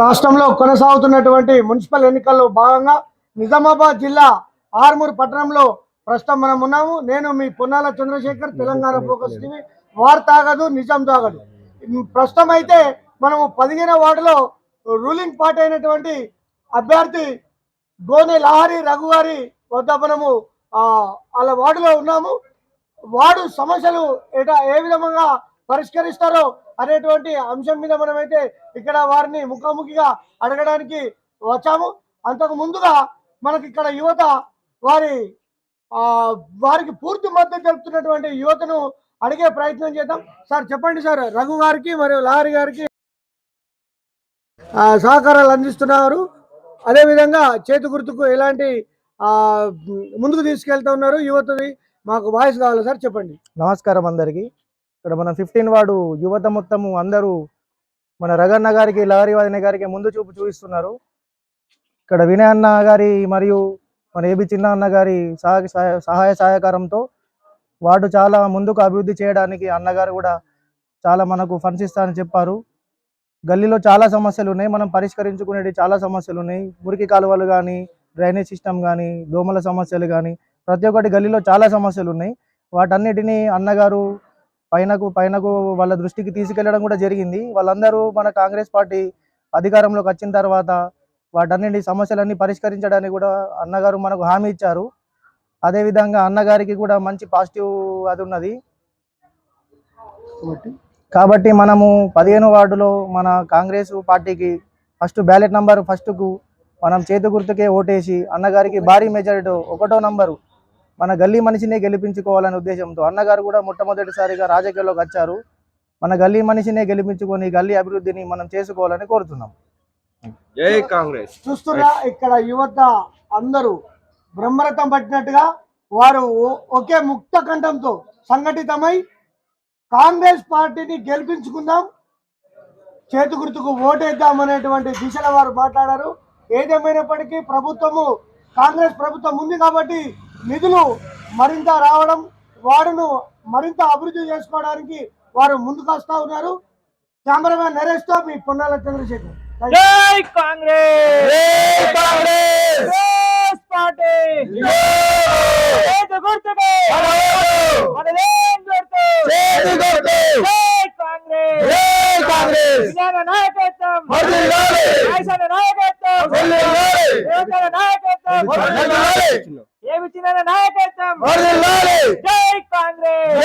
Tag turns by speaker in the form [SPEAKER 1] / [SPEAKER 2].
[SPEAKER 1] రాష్ట్రంలో కొనసాగుతున్నటువంటి మున్సిపల్ ఎన్నికల్లో భాగంగా నిజామాబాద్ జిల్లా ఆర్మూర్ పట్టణంలో ప్రస్తుతం మనం ఉన్నాము. నేను మీ పొన్నాల చంద్రశేఖర్ తెలంగాణ ఫోకస్ టీవీ. వార్ తాగదు నిజం తాగదు. ప్రస్తుతం అయితే మనము పదిహేను వార్డులో రూలింగ్ పార్టీ అయినటువంటి అభ్యర్థి గోనె లహరి రఘు గారి వద్ద మనము వాళ్ళ వార్డులో ఉన్నాము. వార్డు సమస్యలు ఎట ఏ విధంగా పరిష్కరిస్తారో అనేటువంటి అంశం మీద మనమైతే ఇక్కడ వారిని ముఖాముఖిగా అడగడానికి వచ్చాము. అంతకు ముందుగా మనకి ఇక్కడ యువత వారి వారికి పూర్తి మద్దతు తెలుపుతున్నటువంటి యువతను అడిగే ప్రయత్నం చేద్దాం. సార్ చెప్పండి సార్ రఘు గారికి మరియు లారీ గారికి సహకారాలు అందిస్తున్నారు. అదేవిధంగా చేతి గుర్తుకు ఎలాంటి ముందుకు తీసుకెళ్తా ఉన్నారు యువతది. మాకు వాయిస్ కావాలి సార్ చెప్పండి.
[SPEAKER 2] నమస్కారం అందరికి. ఇక్కడ మన ఫిఫ్టీన్ వాడు యువత మొత్తము అందరూ మన రగన్న గారికి లహరి వదిన గారికి ముందు చూపు చూపిస్తున్నారు. ఇక్కడ వినయ అన్న గారి మరియు మన ఏబి చిన్న అన్న గారి సహాయ సహాయ- సహాయ సహకారంతో వాడు చాలా ముందుకు అభివృద్ధి చేయడానికి అన్నగారు కూడా చాలా మనకు ఫండ్స్ ఇస్తారని చెప్పారు. గల్లీలో చాలా సమస్యలు ఉన్నాయి. మనం పరిష్కరించుకునేవి చాలా సమస్యలు ఉన్నాయి. మురికి కాలువలు కానీ డ్రైనేజ్ సిస్టమ్ కానీ దోమల సమస్యలు కానీ ప్రతి ఒక్కటి గల్లీలో చాలా సమస్యలు ఉన్నాయి. వాటన్నిటిని అన్నగారు పైనకు పైనకు వాళ్ళ దృష్టికి తీసుకెళ్ళడం కూడా జరిగింది. వాళ్ళందరూ మన కాంగ్రెస్ పార్టీ అధికారంలోకి వచ్చిన తర్వాత వాటన్నిటి సమస్యలన్నీ పరిష్కరించడానికి కూడా అన్నగారు మనకు హామీ ఇచ్చారు. అదేవిధంగా అన్నగారికి కూడా మంచి పాజిటివ్ అది ఉన్నది. కాబట్టి? మనము పదిహేను వార్డులో మన కాంగ్రెస్ పార్టీకి ఫస్ట్ బ్యాలెట్ నంబర్ ఫస్ట్కు మనం చేతి గుర్తుకే ఓటేసి అన్నగారికి భారీ మెజారిటీ ఒకటో నంబరు మన గల్లీ మనిషినే గెలిపించుకోవాలనే ఉద్దేశంతో అన్నగారు కూడా మొట్టమొదటిసారిగా రాజకీయాల్లోకి వచ్చారు. మన గల్లీ మనిషినే గెలిపించుకొని గల్లీ అభివృద్ధిని మనం చేసుకోవాలని కోరుతున్నాం.
[SPEAKER 3] జై కాంగ్రెస్.
[SPEAKER 1] చూస్తున్నా ఇక్కడ యువత అందరూ బ్రహ్మరథం పట్టినట్టుగా వారు ఒకే ముక్త కంఠంతో సంఘటితమై కాంగ్రెస్ పార్టీని గెలిపించుకుందాం చేతి గుర్తుకు ఓటేద్దాం అనేటువంటి దిశలో వారు మాట్లాడారు. ఏదేమైనప్పటికీ ప్రభుత్వము కాంగ్రెస్ ప్రభుత్వం ఉంది కాబట్టి నిధులు మరింత రావడం వారును మరింత అభివృద్ధి చేసుకోవడానికి వారు ముందుకు వస్తా ఉన్నారు. కెమెరామెన్ నరేష్తో మీ పొన్నాల చంద్రశేఖర్.
[SPEAKER 4] జై కాంగ్రెస్! జై కాంగ్రెస్! కాంగ్రెస్! పార్టీ చేతి గుర్తుకే మనదేం గుర్తు
[SPEAKER 3] చేతి గుర్తు.
[SPEAKER 4] జై కాంగ్రెస్!
[SPEAKER 3] జై కాంగ్రెస్.
[SPEAKER 4] విజ్ఞాన నాయకత్వం!
[SPEAKER 3] వర్ధిల్లాలి.
[SPEAKER 4] నాయకత్వం!
[SPEAKER 3] వర్ధిల్లాలి.
[SPEAKER 4] నాయకత్వం!
[SPEAKER 3] వర్ధిల్లాలి.
[SPEAKER 4] ప్రేమించిన నాయకత్వం? జై కాంగ్రెస్!